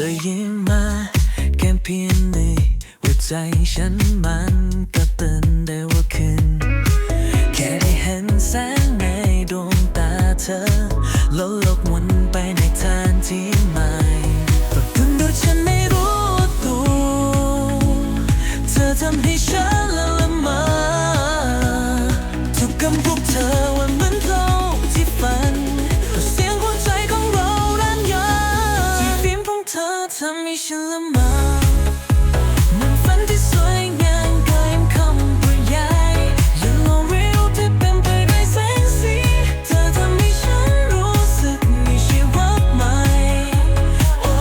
ยิ้มมาแค่เพียงหนึ่งหัวใจฉันมันก็เต้นได้ว่าคืนแค่ได้เห็นแสงในดวงตาเธอแล้วโลกหมุนไปในทางที่ใหม่คุณดูฉันไม่รู้ตัวเธอทำให้ฉันละละมอทุกคำพูดเธอ ฉันละเมอมันฝันที่สวยงามเกินคำบรรยายยังเอาเรียวที่เป็นไปด้วยแสงสีเธอทำให้ฉันรู้สึกมีชีวิตใหม่โอ้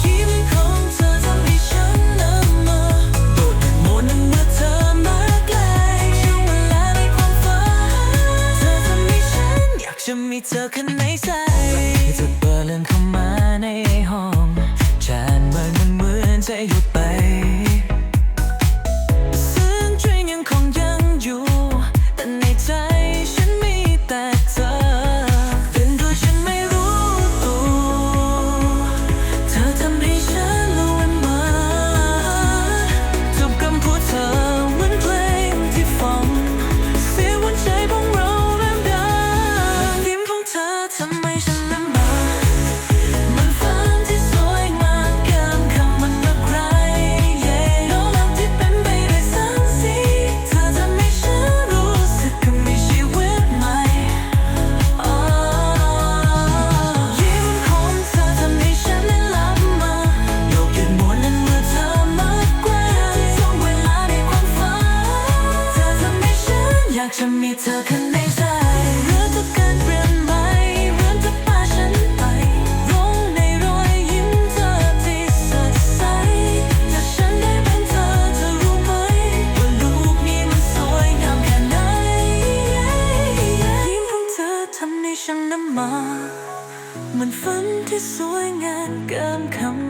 ชีวิตของเธอทำให้ฉันละเมอโดดมนต์เมื่อเธอมาใกล้ช่วงเวลาในความฝันเธอทำให้ฉันอยากจะมีเธอข้างในใจ เธอเลื่อนเข้ามาในห้องากจะมีเธอข้างในใจเรื่องทุกการเปลี่ยนไปเรื่องจะพาฉันไปร้องในรอยยิ้มเธอที่สดใสถ้าฉันได้เป็นเธอเธอรู้ไหมว่าลูกนี้มันสวยงามแค่ไหนยิ้มของเธอทำให้ฉันละเมา มันฝันที่สวยงามเกินคำ